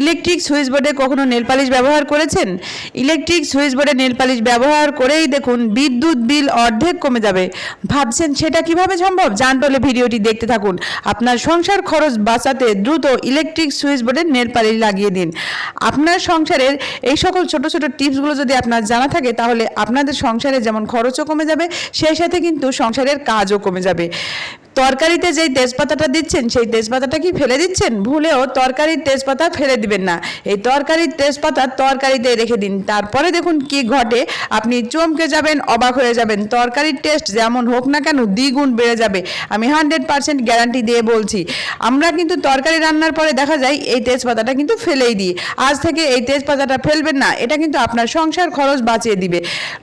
Electric switch বোর্ডে কখনো nail polish ব্যবহার করেছেন? ইলেকট্রিক সুইচ বোর্ডে নেল পালিশ ব্যবহার করেই দেখুন বিদ্যুৎ বিল অর্ধেক কমে যাবে। ভাবছেন সেটা কীভাবে সম্ভব? জানতে হলে ভিডিওটি দেখতে থাকুন। আপনার সংসার খরচ বাঁচাতে দ্রুত ইলেকট্রিক সুইচ বোর্ডে নেল পালিশ লাগিয়ে দিন। আপনার সংসারের এই সকল ছোট ছোট টিপসগুলো যদি আপনার জানা থাকে, তাহলে আপনাদের সংসারে যেমন খরচও কমে যাবে, সেই সাথে কিন্তু সংসারের কাজও কমে যাবে। তরকারিতে যেই তেজপাতাটা দিচ্ছেন, সেই তেজপাতাটা কি ফেলে দিচ্ছেন? ভুলেও তরকারির তেজপাতা ফেলে দিবেন না। এই তরকারির তেজপাতা তরকারিতে রেখে দিন। তারপরে দেখুন কি ঘটে। আপনি চমকে যাবেন, অবাক হয়ে যাবেন। তরকারির টেস্ট যেমন হোক না কেন, দ্বিগুণ বেড়ে যাবে। আমি হান্ড্রেড পার্সেন্ট গ্যারান্টি দিয়ে বলছি। আমরা কিন্তু তরকারি রান্নার পরে দেখা যায়, এই তেজপাতাটা কিন্তু ফেলেই দিই। আজ থেকে এই তেজপাতাটা ফেলবেন না, এটা কিন্তু আপনার সংসার খরচ বাঁচিয়ে দিবে।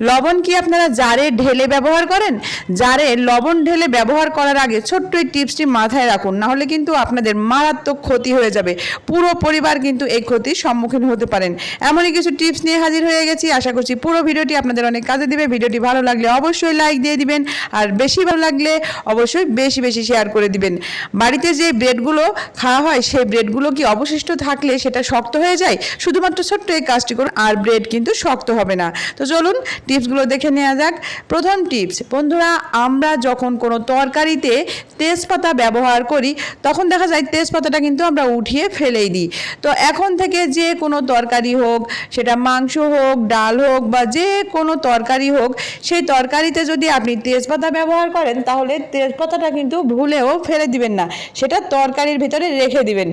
লবণ কি আপনারা জারে ঢেলে ব্যবহার করেন? জারে লবণ ঢেলে ব্যবহার করার আগে ছোট্ট এই টিপসটি মাথায় রাখুন, না হলে কিন্তু আপনাদের মারাত্মক ক্ষতি হয়ে যাবে। পুরো পরিবার কিন্তু এই ক্ষতির সম্মুখীন হতে পারেন। এমনই কিছু টিপস নিয়ে হাজির হয়ে গেছি। আশা করছি পুরো ভিডিওটি আপনাদের অনেক কাজে দিবে। ভিডিওটি ভালো লাগলে অবশ্যই লাইক দিয়ে দিবেন। আর বেশি ভালো লাগলে অবশ্যই বেশি বেশি শেয়ার করে দিবেন। বাড়িতে যে ব্রেডগুলো খাওয়া হয়, সেই ব্রেডগুলো কি অবশিষ্ট থাকলে সেটা শক্ত হয়ে যায়? শুধুমাত্র ছোট্ট এই কাজটি করুন, আর ব্রেড কিন্তু শক্ত হবে না। তো চলুন, টিপসগুলো দেখে নেওয়া যাক। প্রথম টিপস, বন্ধুরা, আমরা যখন কোনো তরকারিতে তেজপাতা ব্যবহার করি, তখন দেখা যায় তেজপাতাটা কিন্তু আমরা উঠিয়ে ফেলেই দিই। তো এখন থেকে যে কোনো তরকারি হোক, সেটা মাংস হোক, ডাল হোক বা যে কোনো তরকারি হোক, সেই তরকারিতে যদি আপনি তেজপাতা ব্যবহার করেন, তাহলে তেজপাতাটা কিন্তু ভুলেও ফেলে দিবেন না। সেটা তরকারির ভিতরে রেখে দিবেন।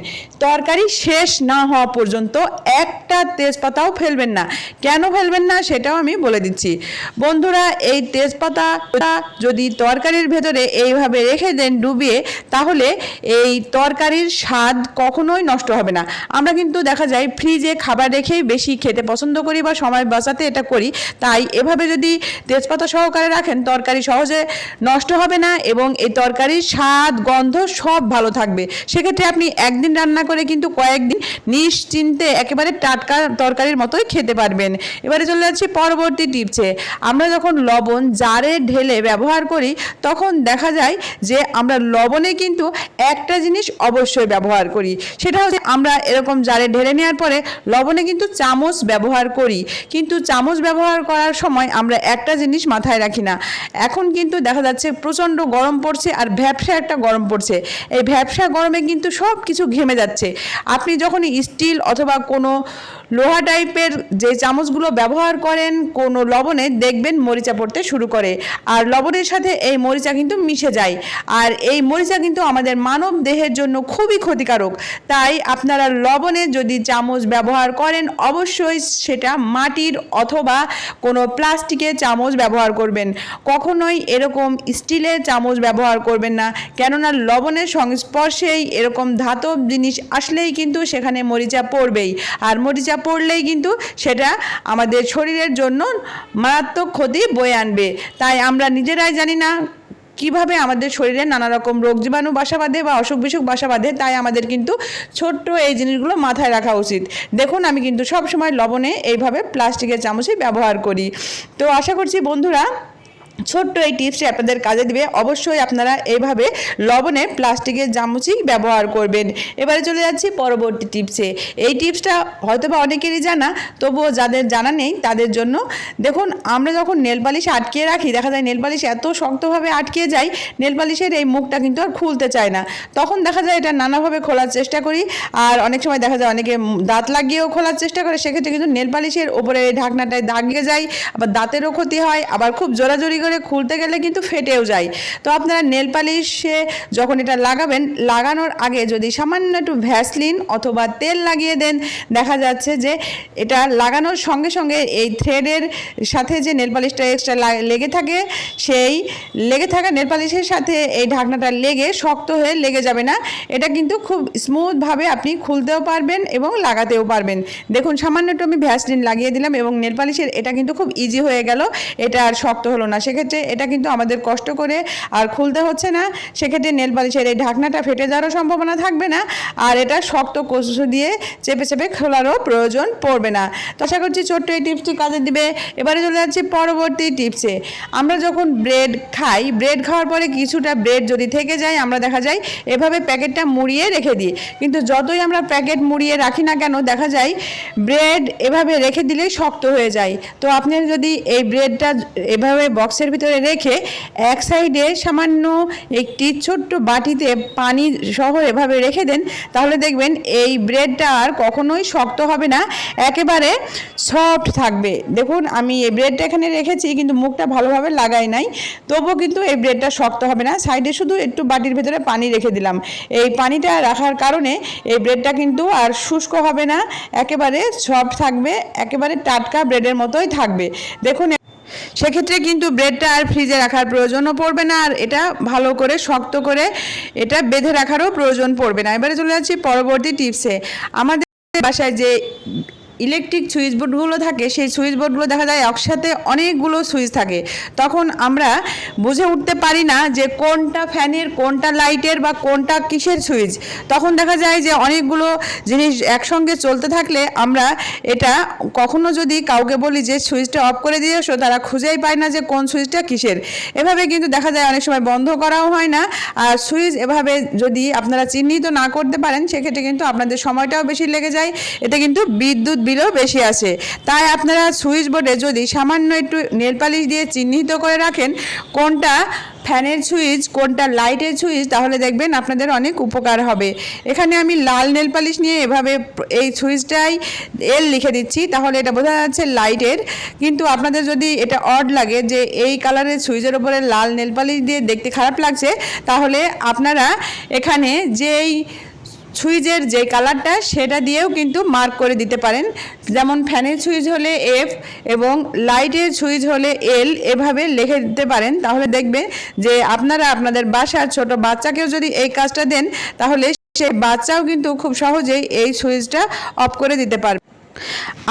তরকারি শেষ না হওয়া পর্যন্ত একটা তেজপাতাও ফেলবেন না। কেন ফেলবেন না সেটাও আমি বলে দিচ্ছি। বন্ধুরা, এই তেজপাতা যদি তরকারির ভেতরে এইভাবে রেখে দেন ডুবিয়ে তাহলে এই তরকারির স্বাদ কখনোই নষ্ট হবে না। আমরা কিন্তু দেখা যায় ফ্রিজে খাবার রেখেই বেশি খেতে পছন্দ করি বা সময় বাঁচাতে এটা করি। তাই এভাবে যদি তেজপাতা সহকারে রাখেন, তরকারি সহজে নষ্ট হবে না এবং এই তরকারির স্বাদ, গন্ধ সব ভালো থাকবে। সেক্ষেত্রে আপনি একদিন রান্না করে কিন্তু কয়েকদিন নিশ্চিন্তে একেবারে টাটকা তরকারির মতোই খেতে পারবেন। এবারে চলে যাচ্ছি পরবর্তী টিপসে। আমরা যখন লবণ, জারে, ঢেলে ব্যবহার করি, তখন দেখা যায় যে আমরা লবণে কিন্তু একটা জিনিস অবশ্যই ব্যবহার করি। সেটা হচ্ছে আমরা এরকম জারে ঢেলে নেওয়ার পরে লবণে কিন্তু চামচ ব্যবহার করি। কিন্তু চামচ ব্যবহার করার সময় আমরা একটা জিনিস মাথায় রাখি না। এখন কিন্তু দেখা যাচ্ছে প্রচণ্ড গরম পড়ছে আর ভ্যাবসা একটা গরম পড়ছে। এই ভ্যাবসা গরমে কিন্তু সব কিছু ঘেমে যাচ্ছে। আপনি যখন স্টিল অথবা কোনো লোহা টাইপের যে চামচগুলো ব্যবহার করেন, কোনো লবণে দেখবেন মরিচা পড়তে শুরু করে। আর লবণের সাথে এই মরিচা কিন্তু মিশে যায়। আর এই মরিচা কিন্তু আমাদের মানব দেহের জন্য খুবই ক্ষতিকারক। তাই আপনারা লবণে যদি চামচ ব্যবহার করেন, অবশ্যই সেটা মাটির অথবা কোনো প্লাস্টিকের চামচ ব্যবহার করবেন। কখনোই এরকম স্টিলের চামচ ব্যবহার করবেন না। কেননা লবণের সংস্পর্শেই এরকম ধাতব জিনিস আসলেই কিন্তু সেখানে মরিচা পড়বেই। আর মরিচা পড়লেই কিন্তু সেটা আমাদের শরীরের জন্য মারাত্মক ক্ষতি বয়ে আনবে। তাই আমরা নিজেরাই জানি না কীভাবে আমাদের শরীরে নানা রকম রোগ জীবাণু বাসা বাঁধে বা অসুখ বিসুখ বাসা বাঁধে, তাই আমাদের কিন্তু ছোট্ট এই জিনিসগুলো মাথায় রাখা উচিত। দেখুন, আমি কিন্তু সব সময় লবণে এইভাবে প্লাস্টিকের চামচই ব্যবহার করি। তো আশা করছি বন্ধুরা ছোট্ট এই টিপসটি আপনাদের কাজে দিবে। অবশ্যই আপনারা এইভাবে লবণে প্লাস্টিকের চামচই ব্যবহার করবেন। এবারে চলে যাচ্ছি পরবর্তী টিপসে। এই টিপসটা হয়তো বা অনেকেরই জানা, তবুও যাদের জানা নেই তাদের জন্য। দেখুন, আমরা যখন নেল পালিশ আটকিয়ে রাখি, দেখা যায় নেল পালিশ এত শক্তভাবে আটকে যায়, নেল পালিশের এই মুখটা কিন্তু আর খুলতে চায় না। তখন দেখা যায় এটা নানাভাবে খোলার চেষ্টা করি, আর অনেক সময় দেখা যায় অনেকে দাঁত লাগিয়েও খোলার চেষ্টা করে, সেক্ষেত্রে কিন্তু নেল পালিশের ওপরে ঢাকনাটায় দাগ যায়, আবার দাঁতেরও ক্ষতি হয়, আবার খুব জোরাজোরি করে খুলতে গেলে কিন্তু ফেটেও যায়। তো আপনারা নেল পালিশে যখন এটা লাগাবেন, লাগানোর আগে যদি সামান্য একটু ভ্যাসলিন অথবা তেল লাগিয়ে দেন, দেখা যাচ্ছে যে এটা লাগানোর সঙ্গে সঙ্গে এই থ্রেডের সাথে যে নেল পালিশটা এক্সট্রা লেগে থাকে, সেই লেগে থাকা নেল পালিশের সাথে এই ঢাকনাটা লেগে শক্ত হয়ে লেগে যাবে না। এটা কিন্তু খুব স্মুথভাবে আপনি খুলতেও পারবেন এবং লাগাতেও পারবেন। দেখুন, সামান্য একটু আমি ভ্যাসলিন লাগিয়ে দিলাম এবং নেল পালিশের এটা কিন্তু খুব ইজি হয়ে গেল। এটা আর শক্ত হলো না। সেক্ষেত্রে সেক্ষেত্রে এটা কিন্তু আমাদের কষ্ট করে আর খুলতে হচ্ছে না। সেক্ষেত্রে নেল পালিশের এই ঢাকনাটা ফেটে যাওয়ারও সম্ভাবনা থাকবে না আর এটা শক্ত কচু দিয়ে চেপে চেপে খোলারও প্রয়োজন পড়বে না। তো আশা করছি ছোট্ট এই টিপসটি কাজে দিবে। এবারে চলে যাচ্ছি পরবর্তী টিপসে। আমরা যখন ব্রেড খাই, ব্রেড খাওয়ার পরে কিছুটা ব্রেড যদি থেকে যায়, আমরা দেখা যায় এভাবে প্যাকেটটা মুড়িয়ে রেখে দিই। কিন্তু যতই আমরা প্যাকেট মুড়িয়ে রাখি না কেন, দেখা যায় ব্রেড এভাবে রেখে দিলেই শক্ত হয়ে যায়। তো আপনি যদি এই ব্রেডটা এভাবে বক্সের ভিতরে রেখে এক সাইডে সামান্য একটি ছোট্ট বাটিতে পানি সহ এভাবে রেখে দেন, তাহলে দেখবেন এই ব্রেডটা আর কখনোই শক্ত হবে না, একেবারে সফট থাকবে। দেখুন, আমি এই ব্রেডটা এখানে রেখেছি, কিন্তু মুখটা ভালোভাবে লাগাই নাই, তবুও কিন্তু এই ব্রেডটা শক্ত হবে না। সাইডে শুধু একটু বাটির ভেতরে পানি রেখে দিলাম। এই পানিটা রাখার কারণে এই ব্রেডটা কিন্তু আর শুষ্ক হবে না, একেবারে সফট থাকবে, একেবারে টাটকা ব্রেডের মতোই থাকবে। দেখুন সেক্ষেত্রে কিন্তু ব্রেডটা আর ফ্রিজে রাখার প্রয়োজনও পড়বে না, আর এটা ভালো করে শক্ত করে এটা বেঁধে রাখারও প্রয়োজন পড়বে না। এবারে চলে যাচ্ছি পরবর্তী টিপসে আমাদের বাসায় যে ইলেকট্রিক সুইচ বোর্ডগুলো থাকে, সেই সুইচ বোর্ডগুলো দেখা যায় একসাথে অনেকগুলো সুইচ থাকে। তখন আমরা বুঝে উঠতে পারি না যে কোনটা ফ্যানের, কোনটা লাইটের বা কোনটা কিসের সুইচ তখন দেখা যায় যে অনেকগুলো জিনিস একসঙ্গে চলতে থাকলে আমরা এটা কখনো যদি কাউকে বলি যে সুইচটা অফ করে দিয়ে এসো, তারা খুঁজেই পায় না যে কোন সুইচটা কিসের। এভাবে কিন্তু দেখা যায় অনেক সময় বন্ধ করাও হয় না। আর সুইচ এভাবে যদি আপনারা চিহ্নিত না করতে পারেন, সেক্ষেত্রে কিন্তু আপনাদের সময়টাও বেশি লেগে যায়। এতে কিন্তু বিদ্যুৎ বিলও বেশি আসে তাই আপনারা সুইচ বোর্ডে যদি সামান্য একটু নেলপালিশ দিয়ে চিহ্নিত করে রাখেন, কোনটা ফ্যানের সুইচ, কোনটা লাইটের সুইচ, তাহলে দেখবেন আপনাদের অনেক উপকার হবে। এখানে আমি লাল নেল পালিশ নিয়ে এভাবে এই সুইচটাই এল লিখে দিচ্ছি, তাহলে এটা বোঝা যাচ্ছে লাইটের। কিন্তু আপনাদের যদি এটা অড লাগে যে এই কালারের সুইচের ওপরে লাল নেল পালিশ দিয়ে দেখতে খারাপ লাগছে, তাহলে আপনারা এখানে যেই সুইচের যে কালারটা, সেটা দিয়েও কিন্তু মার্ক করে দিতে পারেন। যেমন ফ্যানের সুইচ হলে এফ এবং লাইটের সুইচ হলে এল এভাবে লিখে দিতে পারেন। তাহলে দেখবে যে আপনারা আপনাদের বাসার ছোট বাচ্চাকেও যদি এই কাজটা দেন, তাহলে সে বাচ্চাও কিন্তু খুব সহজেই এই সুইচটা অফ করে দিতে পারবে।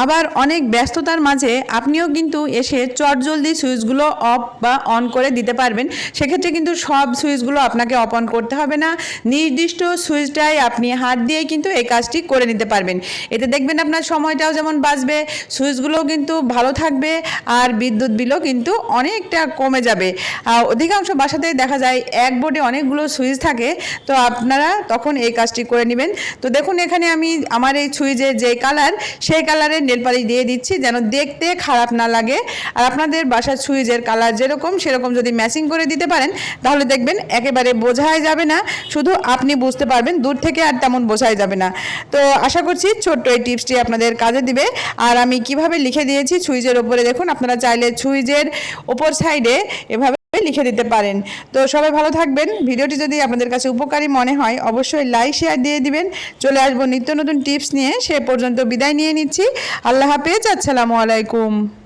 আবার অনেক ব্যস্ততার মাঝে আপনিও কিন্তু এসে চটজলদি সুইচগুলো অফ বা অন করে দিতে পারবেন। সেক্ষেত্রে কিন্তু সব সুইচগুলো আপনাকে অফ অন করতে হবে না। নির্দিষ্ট সুইচটাই আপনি হাত দিয়ে কিন্তু এই কাজটি করে নিতে পারবেন। এতে দেখবেন আপনার সময়টাও যেমন বাঁচবে, সুইচগুলোও কিন্তু ভালো থাকবে আর বিদ্যুৎ বিলও কিন্তু অনেকটা কমে যাবে। অধিকাংশ বাসাতেই দেখা যায় এক বোর্ডে অনেকগুলো সুইচ থাকে, তো আপনারা তখন এই কাজটি করে নেবেন। তো দেখুন এখানে আমি আমার এই সুইচের যে কালার সেই কালারের নেল পালিশ দিয়ে দিচ্ছি যেন দেখতে খারাপ না লাগে। আর আপনাদের বাসার সুইচের কালার যেরকম, সেরকম যদি ম্যাচিং করে দিতে পারেন, তাহলে দেখবেন একেবারে বোঝাই যাবে না। শুধু আপনি বুঝতে পারবেন, দূর থেকে আর তেমন বোঝাই যাবে না। তো আশা করছি ছোট্ট এই টিপসটি আপনাদের কাজে দিবে। আর আমি কীভাবে লিখে দিয়েছি সুইচের ওপরে দেখুন, আপনারা চাইলে সুইচের ওপর সাইডে এভাবে লিখে দিতে পারেন। তো সবাই ভালো থাকবেন। ভিডিওটি যদি আপনাদের কাছে উপকারী মনে হয়, অবশ্যই লাইক শেয়ার দিয়ে দিবেন। চলে আসব নিত্য নতুন টিপস নিয়ে। সে পর্যন্ত বিদায় নিয়ে নিচ্ছি। আল্লাহ হাফেজ। আসসালামু আলাইকুম।